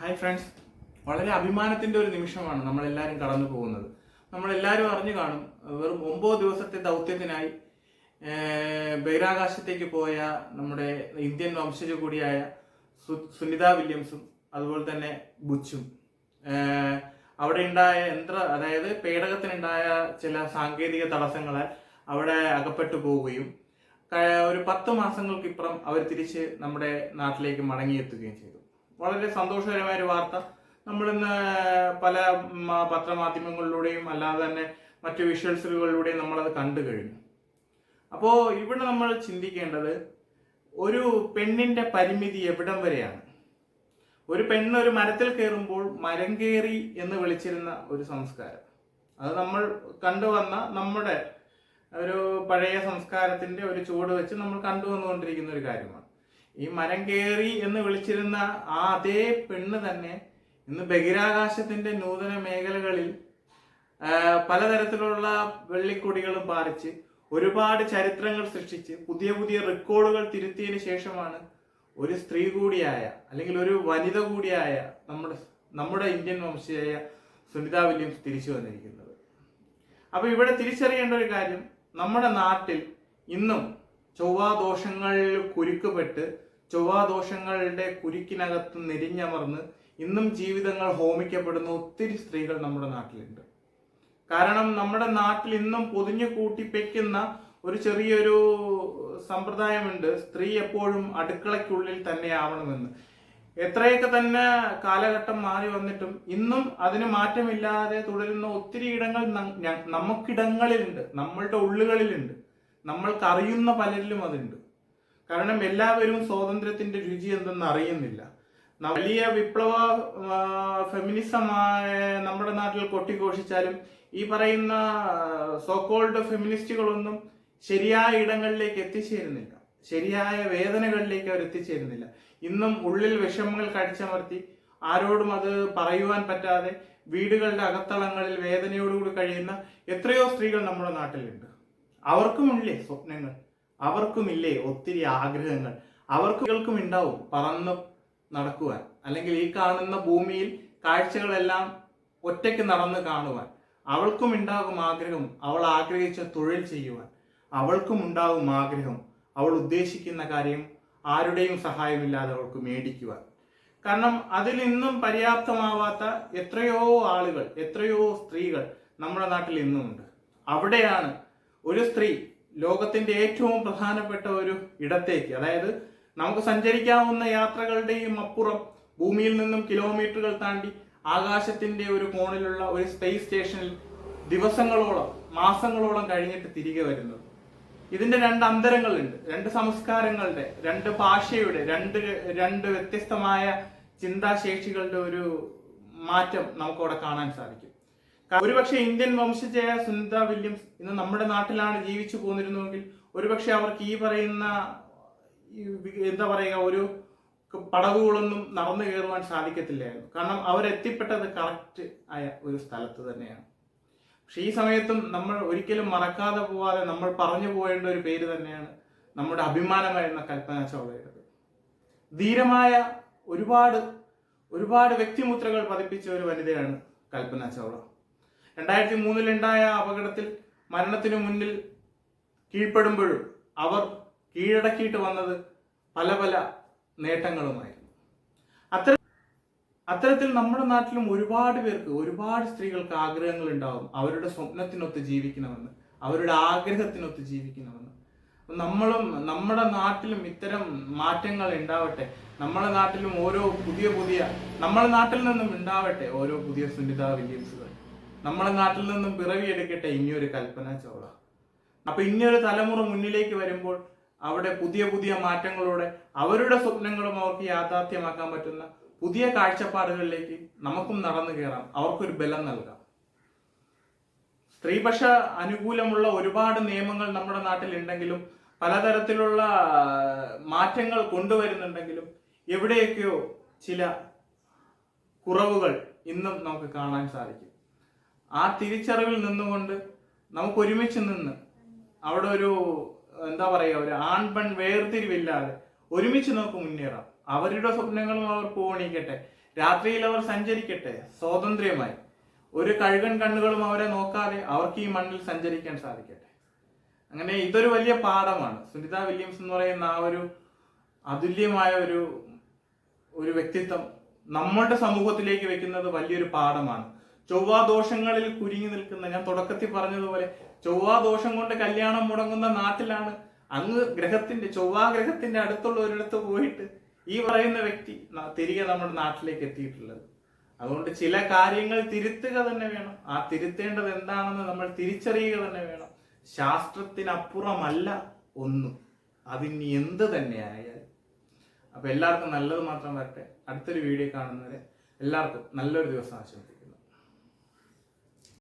Hi friends വളരെ അഭിമാനത്തിന്റെ ഒരു നിമിഷമാണ് നമ്മൾ എല്ലാവരും കടന്നു പോകുന്നത്. നമ്മൾ എല്ലാവരും അറിഞ്ഞു കാണും വെറും ഒമ്പത് ദിവസത്തെ ദൗത്യത്തിനായി ബഹിരാകാശത്തേക്ക് പോയ നമ്മുടെ ഇന്ത്യൻ വംശജ കൂടിയായ സുനിത വില്യംസും അതുപോലെ തന്നെ ബുച്ചും. അവിടെ ഉണ്ടായ യന്ത്ര അതായത് പേടകത്തിനുണ്ടായ ചില സാങ്കേതിക തടസ്സങ്ങളാൽ അവിടെ അകപ്പെട്ടു പോവുകയും ഒരു പത്ത് മാസങ്ങൾക്കിപ്പുറം അവർ തിരിച്ച് നമ്മുടെ നാട്ടിലേക്ക് മടങ്ങിയെത്തുകയും ചെയ്തു. വളരെ സന്തോഷകരമായ ഒരു വാർത്ത. നമ്മളിന്ന് പല പത്രമാധ്യമങ്ങളിലൂടെയും അല്ലാതെ തന്നെ മറ്റു വിഷ്വൽസുകളിലൂടെയും നമ്മളത് കണ്ടു കഴിഞ്ഞു. അപ്പോൾ ഇവിടെ നമ്മൾ ചിന്തിക്കേണ്ടത് ഒരു പെണ്ണിന്റെ പരിമിതി എവിടം വരെയാണ്? ഒരു പെണ്ണ് ഒരു മരത്തിൽ കയറുമ്പോൾ മരം കയറി എന്ന് വിളിച്ചിരുന്ന ഒരു സംസ്കാരം. അത് നമ്മൾ കണ്ടുവന്ന നമ്മുടെ ഒരു പഴയ സംസ്കാരത്തിന്റെ ഒരു ചുവട് വെച്ച് നമ്മൾ കണ്ടുവന്നുകൊണ്ടിരിക്കുന്ന ഒരു കാര്യമാണ്. ഈ മരം കയറി എന്ന് വിളിച്ചിരുന്ന ആ അതേ പെണ്ണ് തന്നെ ഇന്ന് ബഹിരാകാശത്തിന്റെ നൂതന മേഖലകളിൽ പലതരത്തിലുള്ള വെള്ളിക്കൊടികളും പാറിച്ച് ഒരുപാട് ചരിത്രങ്ങൾ സൃഷ്ടിച്ച് പുതിയ പുതിയ റെക്കോർഡുകൾ തിരുത്തിയതിനു ശേഷമാണ് ഒരു സ്ത്രീ കൂടിയായ അല്ലെങ്കിൽ ഒരു വനിത കൂടിയായ നമ്മുടെ നമ്മുടെ ഇന്ത്യൻ വംശജയായ സുനിത വില്യംസ് തിരിച്ചു വന്നിരിക്കുന്നത്. അപ്പൊ ഇവിടെ തിരിച്ചറിയേണ്ട ഒരു കാര്യം നമ്മുടെ നാട്ടിൽ ഇന്നും ചൊവ്വാദോഷങ്ങളിൽ കുരുക്കുപെട്ട് ചൊവ്വാദോഷങ്ങളുടെ കുരുക്കിനകത്ത് നെരിഞ്ഞമർന്ന് ഇന്നും ജീവിതങ്ങൾ ഹോമിക്കപ്പെടുന്ന ഒത്തിരി സ്ത്രീകൾ നമ്മുടെ നാട്ടിലുണ്ട്. കാരണം നമ്മുടെ നാട്ടിൽ ഇന്നും പൊതിഞ്ഞു കൂട്ടിപ്പയ്ക്കുന്ന ഒരു ചെറിയൊരു സമ്പ്രദായമുണ്ട്. സ്ത്രീ എപ്പോഴും അടുക്കളയ്ക്കുള്ളിൽ തന്നെ ആവണമെന്ന് എത്രയൊക്കെ തന്നെ കാലഘട്ടം മാറി വന്നിട്ടും ഇന്നും അതിന് മാറ്റമില്ലാതെ തുടരുന്ന ഒത്തിരി ഇടങ്ങൾ നമുക്കിടങ്ങളിലുണ്ട്. നമ്മളുടെ ഉള്ളുകളിലുണ്ട്. നമ്മൾക്ക് അറിയുന്ന പലരിലും അതുണ്ട്. കാരണം എല്ലാവരും സ്വാതന്ത്ര്യത്തിന്റെ രുചി എന്തെന്ന് അറിയുന്നില്ല. വലിയ വിപ്ലവ ഫെമിനിസമായ നമ്മുടെ നാട്ടിൽ കൊട്ടിഘോഷിച്ചാലും ഈ പറയുന്ന സോക്കോൾഡ് ഫെമിനിസ്റ്റുകളൊന്നും ശരിയായ ഇടങ്ങളിലേക്ക് എത്തിച്ചേരുന്നില്ല. ശരിയായ വേദനകളിലേക്ക് അവർ എത്തിച്ചേരുന്നില്ല. ഇന്നും ഉള്ളിൽ വിഷമങ്ങൾ കടിച്ചമർത്തി ആരോടും അത് പറയുവാൻ പറ്റാതെ വീടുകളുടെ അകത്തളങ്ങളിൽ വേദനയോടുകൂടി കഴിയുന്ന എത്രയോ സ്ത്രീകൾ നമ്മുടെ നാട്ടിലുണ്ട്. അവർക്കുമില്ലേ സ്വപ്നങ്ങൾ? അവർക്കുമില്ലേ ഒത്തിരി ആഗ്രഹങ്ങൾ? അവർക്കുകൾക്കും ഉണ്ടാവും പറന്ന് നടക്കുവാൻ. അല്ലെങ്കിൽ ഈ കാണുന്ന ഭൂമിയിൽ കാഴ്ചകളെല്ലാം ഒറ്റയ്ക്ക് നടന്ന് കാണുവാൻ. അവൾക്കും ഉണ്ടാകും ആഗ്രഹം അവൾ ആഗ്രഹിച്ച തൊഴിൽ ചെയ്യുവാൻ. അവൾക്കും ഉണ്ടാകും ആഗ്രഹം അവൾ ഉദ്ദേശിക്കുന്ന കാര്യം ആരുടെയും സഹായമില്ലാതെ അവൾക്ക് മേടിക്കുവാൻ. കാരണം അതിൽ ഇന്നും പര്യാപ്തമാവാത്ത എത്രയോ ആളുകൾ എത്രയോ സ്ത്രീകൾ നമ്മുടെ നാട്ടിൽ ഇന്നുമുണ്ട്. അവിടെയാണ് ഒരു സ്ത്രീ ലോകത്തിന്റെ ഏറ്റവും പ്രധാനപ്പെട്ട ഒരു ഇടത്തേക്ക് അതായത് നമുക്ക് സഞ്ചരിക്കാവുന്ന യാത്രകളുടെയും അപ്പുറം ഭൂമിയിൽ നിന്നും കിലോമീറ്ററുകൾ താണ്ടി ആകാശത്തിന്റെ ഒരു കോണിലുള്ള ഒരു സ്പേസ് സ്റ്റേഷനിൽ ദിവസങ്ങളോളം മാസങ്ങളോളം കഴിഞ്ഞിട്ട് തിരികെ വരുന്നത്. ഇതിന്റെ രണ്ട് അന്തരങ്ങളുണ്ട്. രണ്ട് സംസ്കാരങ്ങളുടെ രണ്ട് ഭാഷയുടെ രണ്ട് രണ്ട് വ്യത്യസ്തമായ ചിന്താശേഷികളുടെ ഒരു മാറ്റം നമുക്കവിടെ കാണാൻ സാധിക്കും. ഒരുപക്ഷെ ഇന്ത്യൻ വംശജയായ സുനിത വില്യംസ് ഇന്ന് നമ്മുടെ നാട്ടിലാണ് ജീവിച്ചു പോന്നിരുന്നുവെങ്കിൽ ഒരുപക്ഷെ അവർക്ക് ഈ പറയുന്ന എന്താ പറയുക ഒരു പടവുകളൊന്നും നടന്നു കയറുവാൻ സാധിക്കത്തില്ലായിരുന്നു. കാരണം അവരെത്തിപ്പെട്ടത് കറക്റ്റ് ആയ ഒരു സ്ഥലത്ത് തന്നെയാണ്. പക്ഷെ ഈ സമയത്തും നമ്മൾ ഒരിക്കലും മറക്കാതെ പോവാതെ നമ്മൾ പറഞ്ഞു പോകേണ്ട ഒരു പേര് തന്നെയാണ് നമ്മുടെ അഭിമാനമായിരുന്ന കൽപ്പന ചൗളയുടേത് ധീരമായ ഒരുപാട് ഒരുപാട് വ്യക്തിമുദ്രകൾ പതിപ്പിച്ച ഒരു വനിതയാണ് കൽപ്പന ചൗള രണ്ടായിരത്തി മൂന്നിലുണ്ടായ അപകടത്തിൽ മരണത്തിനു മുന്നിൽ കീഴ്പ്പെടുമ്പോഴും അവർ കീഴടക്കിയിട്ട് വന്നത് പല പല നേട്ടങ്ങളുമായിരുന്നു. അത്ര അത്തരത്തിൽ നമ്മുടെ നാട്ടിലും ഒരുപാട് പേർക്ക് ഒരുപാട് സ്ത്രീകൾക്ക് ആഗ്രഹങ്ങൾ ഉണ്ടാവും അവരുടെ സ്വപ്നത്തിനൊത്ത് ജീവിക്കണമെന്ന് അവരുടെ ആഗ്രഹത്തിനൊത്ത് ജീവിക്കണമെന്ന്. നമ്മളും നമ്മുടെ നാട്ടിലും ഇത്തരം മാറ്റങ്ങൾ ഉണ്ടാവട്ടെ നമ്മുടെ നാട്ടിലും ഓരോ പുതിയ പുതിയ നമ്മുടെ നാട്ടിൽ നിന്നും ഉണ്ടാവട്ടെ ഓരോ പുതിയ സുനിത വില്യംസുകൾ. നമ്മുടെ നാട്ടിൽ നിന്നും പിറവിയെടുക്കട്ടെ ഇനിയൊരു കൽപ്പന ചോള. അപ്പൊ ഇനിയൊരു തലമുറ മുന്നിലേക്ക് വരുമ്പോൾ അവിടെ പുതിയ പുതിയ മാറ്റങ്ങളോടെ അവരുടെ സ്വപ്നങ്ങളും അവർക്ക് യാഥാർത്ഥ്യമാക്കാൻ പറ്റുന്ന പുതിയ കാഴ്ചപ്പാടുകളിലേക്ക് നമുക്കും നടന്നു കയറാം. അവർക്കൊരു ബലം നൽകാം. സ്ത്രീപക്ഷ അനുകൂലമുള്ള ഒരുപാട് നിയമങ്ങൾ നമ്മുടെ നാട്ടിൽ ഉണ്ടെങ്കിലും പലതരത്തിലുള്ള മാറ്റങ്ങൾ കൊണ്ടുവരുന്നുണ്ടെങ്കിലും എവിടെയൊക്കെയോ ചില കുറവുകൾ ഇന്നും നമുക്ക് കാണാൻ സാധിക്കും. ആ തിരിച്ചറിവിൽ നിന്നുകൊണ്ട് നമുക്ക് ഒരുമിച്ച് നിന്ന് അവിടെ ഒരു എന്താ പറയുക ഒരു ആൺ പെൺ വേർതിരിവില്ലാതെ ഒരുമിച്ച് നമുക്ക് മുന്നേറാം. അവരുടെ സ്വപ്നങ്ങളും അവർ പൂവണിക്കട്ടെ രാത്രിയിൽ അവർ സഞ്ചരിക്കട്ടെ സ്വാതന്ത്ര്യമായി. ഒരു കഴുകൻ കണ്ണുകളും അവരെ നോക്കാതെ അവർക്ക് ഈ മണ്ണിൽ സഞ്ചരിക്കാൻ സാധിക്കട്ടെ. അങ്ങനെ ഇതൊരു വലിയ പാഠമാണ്. സുനിത വില്യംസ് എന്ന് പറയുന്ന ആ ഒരു അതുല്യമായ ഒരു ഒരു വ്യക്തിത്വം നമ്മളുടെ സമൂഹത്തിലേക്ക് വെക്കുന്നത് വലിയൊരു പാഠമാണ്. ചൊവ്വാദോഷങ്ങളിൽ കുരുങ്ങി നിൽക്കുന്ന ഞാൻ തുടക്കത്തിൽ പറഞ്ഞതുപോലെ ചൊവ്വാദോഷം കൊണ്ട് കല്യാണം മുടങ്ങുന്ന നാട്ടിലാണ്. അങ്ങ് ഗ്രഹത്തിന്റെ ചൊവ്വാ ഗ്രഹത്തിന്റെ അടുത്തുള്ള ഒരിടത്ത് പോയിട്ട് ഈ പറയുന്ന വ്യക്തി തിരികെ നമ്മുടെ നാട്ടിലേക്ക് എത്തിയിട്ടുള്ളത്. അതുകൊണ്ട് ചില കാര്യങ്ങൾ തിരുത്തുക തന്നെ വേണം. ആ തിരുത്തേണ്ടത് എന്താണെന്ന് നമ്മൾ തിരിച്ചറിയുക തന്നെ വേണം. ശാസ്ത്രത്തിനപ്പുറമല്ല ഒന്നും. അതിനി എന്ത് തന്നെ ആയാലും. അപ്പൊ എല്ലാവർക്കും നല്ലത് മാത്രം വരട്ടെ. അടുത്തൊരു വീഡിയോ കാണുന്നവരെ എല്ലാവർക്കും നല്ലൊരു ദിവസം ആശംസിക്കും